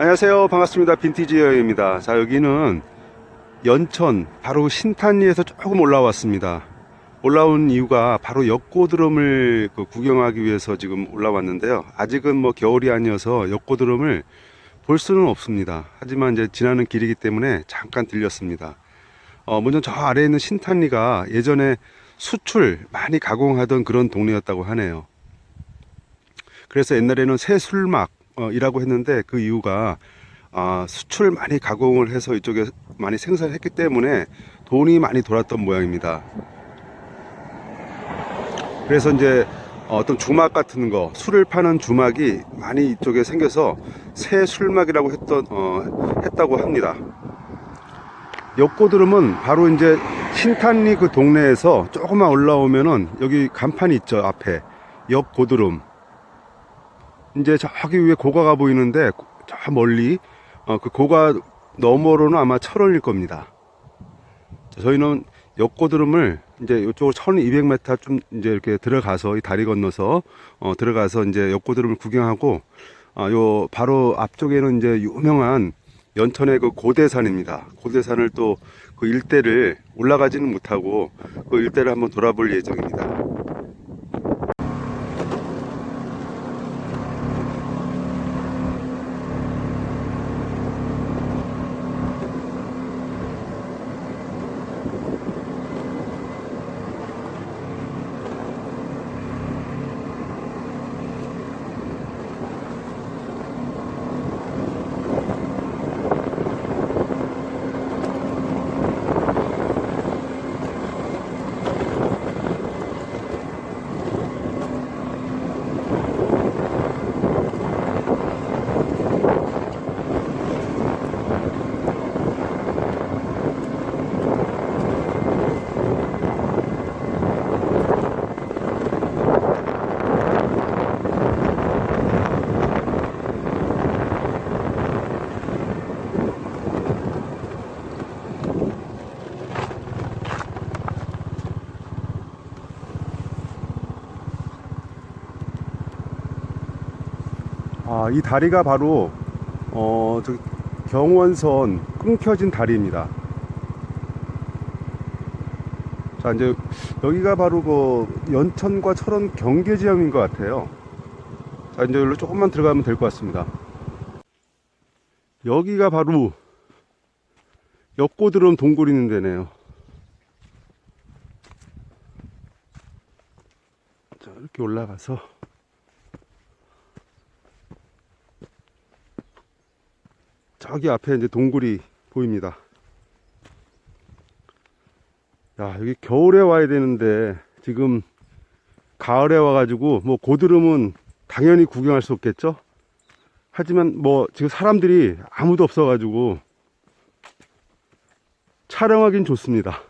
안녕하세요. 반갑습니다. 빈티지 여행입니다. 자, 여기는 연천, 바로 신탄리에서 조금 올라왔습니다. 올라온 이유가 바로 역고드럼을 그 구경하기 위해서 지금 올라왔는데요. 아직은 뭐 겨울이 아니어서 역고드럼을 볼 수는 없습니다. 하지만 이제 지나는 길이기 때문에 잠깐 들렸습니다. 어, 먼저 저 아래에 있는 신탄리가 예전에 수출 많이 가공하던 그런 동네였다고 하네요. 그래서 옛날에는 새술막 이라고 했는데 그 이유가 아, 수출 많이 가공을 해서 이쪽에 많이 생산했기 때문에 돈이 많이 돌았던 모양입니다. 그래서 이제 어떤 주막 같은 거, 술을 파는 주막이 많이 이쪽에 생겨서 새 술막이라고 했던, 어, 했다고 합니다. 역고드름은 바로 이제 신탄리 그 동네에서 조금만 올라오면은 여기 간판이 있죠, 앞에. 역고드름. 이제 저기 위에 고가가 보이는데 저 멀리 어, 그 고가 너머로는 아마 철원일 겁니다. 자, 저희는 역고드름을 이제 이쪽으로 1200m 좀 이제 이렇게 들어가서 이 다리 건너서 어, 들어가서 이제 역고드름을 구경하고 아, 요 바로 앞쪽에는 이제 유명한 연천의 그 고대산입니다. 고대산을 또 그 일대를 올라가지는 못하고 그 일대를 한번 돌아볼 예정입니다. 아, 이 다리가 바로 어, 저 경원선 끊겨진 다리입니다. 자, 이제 여기가 바로 그 연천과 철원 경계 지점인 것 같아요. 자, 이제 여기로 조금만 들어가면 될 것 같습니다. 여기가 바로 역고드럼 동굴 있는 데네요. 자, 이렇게 올라가서 저기 앞에 이제 동굴이 보입니다. 야, 여기 겨울에 와야 되는데 지금 가을에 와가지고 뭐 고드름은 당연히 구경할 수 없겠죠? 하지만 뭐 지금 사람들이 아무도 없어가지고 촬영하긴 좋습니다.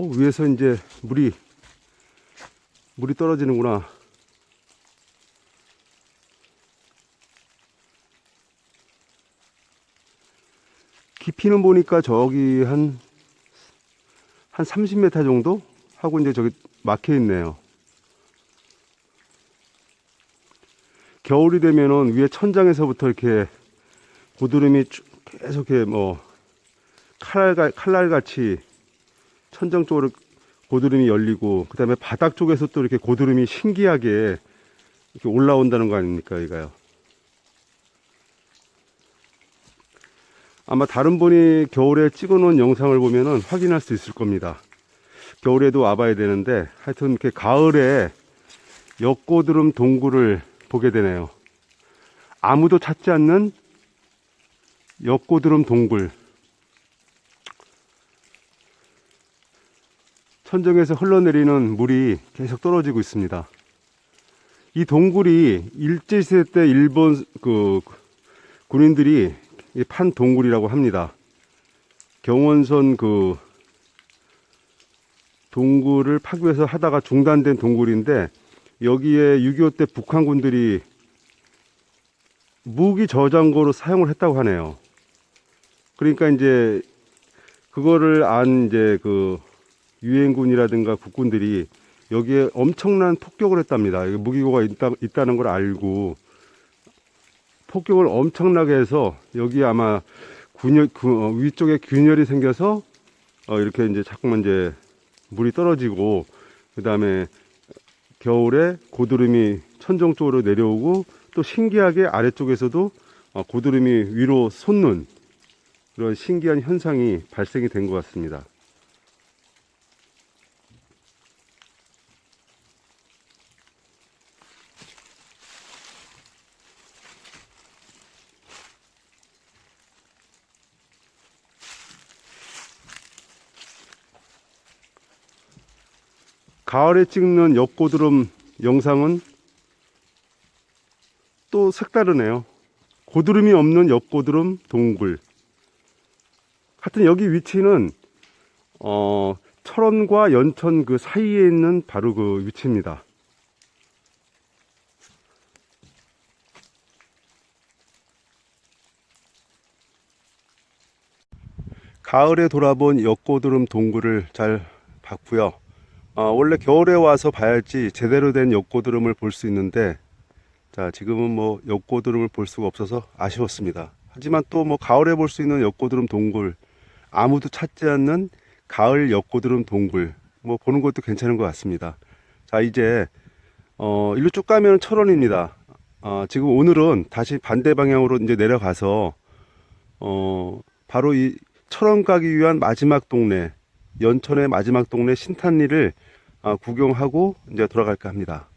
어, 위에서 이제 물이, 물이 떨어지는구나. 깊이는 보니까 저기 한, 한 30m 정도? 하고 이제 저기 막혀 있네요. 겨울이 되면은 위에 천장에서부터 이렇게 고드름이 쭉 계속 이렇게 뭐, 칼날, 칼날같이 천정 쪽으로 고드름이 열리고 그 다음에 바닥 쪽에서 또 이렇게 고드름이 신기하게 이렇게 올라온다는 거 아닙니까 이가요? 아마 다른 분이 겨울에 찍어 놓은 영상을 보면은 확인할 수 있을 겁니다. 겨울에도 와봐야 되는데 하여튼 이렇게 가을에 역고드름 동굴을 보게 되네요. 아무도 찾지 않는 역고드름 동굴 천정에서 흘러내리는 물이 계속 떨어지고 있습니다. 이 동굴이 일제시대 때 일본 그 군인들이 판 동굴이라고 합니다. 경원선 그 동굴을 파기 위해서 하다가 중단된 동굴인데 여기에 6.25 때 북한군들이 무기 저장고로 사용을 했다고 하네요. 그러니까 이제 그거를 안 이제 그 유엔군이라든가 국군들이 여기에 엄청난 폭격을 했답니다. 여기 무기고가 있다, 있다는 걸 알고 폭격을 엄청나게 해서 여기 아마 균열, 그, 어, 위쪽에 균열이 생겨서 어, 이렇게 이제 자꾸만 이제 물이 떨어지고 그 다음에 겨울에 고드름이 천정 쪽으로 내려오고 또 신기하게 아래쪽에서도 어, 고드름이 위로 솟는 그런 신기한 현상이 발생이 된 것 같습니다. 가을에 찍는 엽고드름 영상은 또 색다르네요. 고드름이 없는 엽고드름 동굴. 하여튼 여기 위치는 어, 철원과 연천 그 사이에 있는 바로 그 위치입니다. 가을에 돌아본 엽고드름 동굴을 잘 봤고요. 아, 원래 겨울에 와서 봐야지 제대로 된 엽고드름을 볼 수 있는데 자 지금은 뭐 엽고드름을 볼 수가 없어서 아쉬웠습니다. 하지만 또 뭐 가을에 볼 수 있는 엽고드름 동굴 아무도 찾지 않는 가을 엽고드름 동굴 뭐 보는 것도 괜찮은 것 같습니다. 자 이제 어 일로 쭉 가면 철원입니다. 어, 지금 오늘은 다시 반대 방향으로 이제 내려가서 어 바로 이 철원 가기 위한 마지막 동네 연천의 마지막 동네 신탄리를 아, 구경하고 이제 돌아갈까 합니다.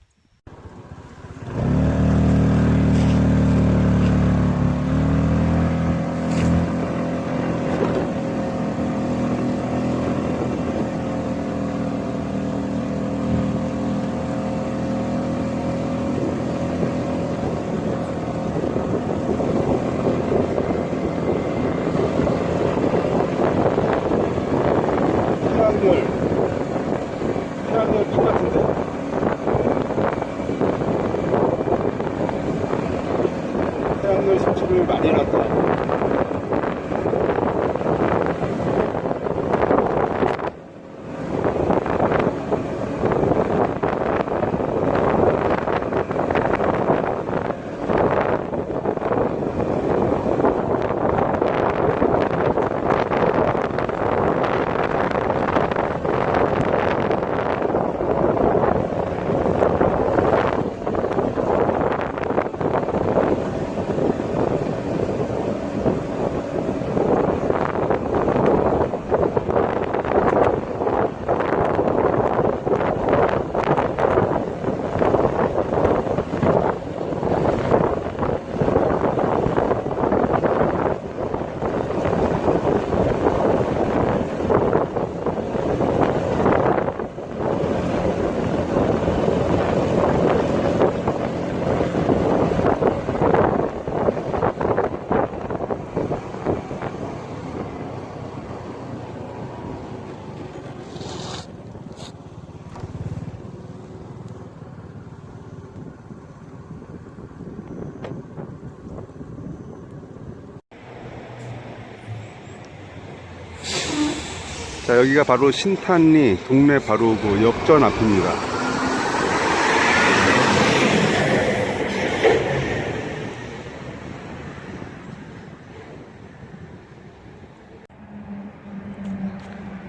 자 여기가 바로 신탄리 동네 바로 그 역전 앞입니다.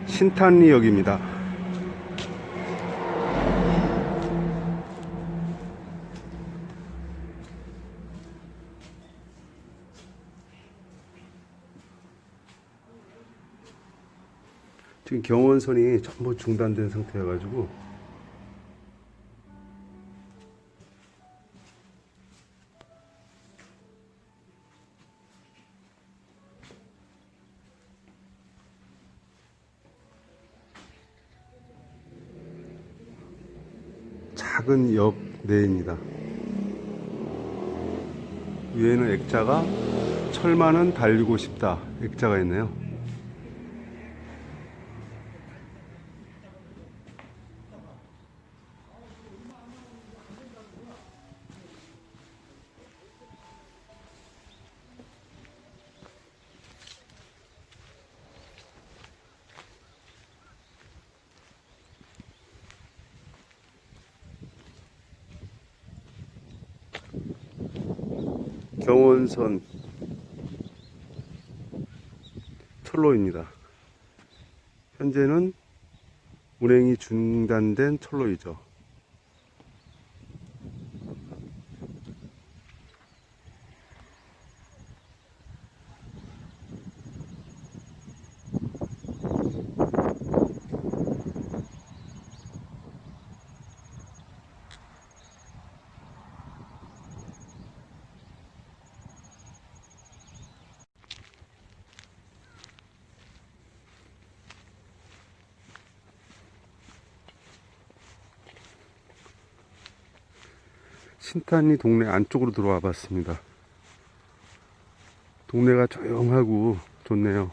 신탄리 역입니다 경원선이 전부 중단된 상태여가지고 작은 역 내입니다. 위에는 액자가 철만은 달리고 싶다 액자가 있네요. 경원선 철로입니다. 현재는 운행이 중단된 철로이죠. 신탄이 동네 안쪽으로 들어와 봤습니다. 동네가 조용하고 좋네요.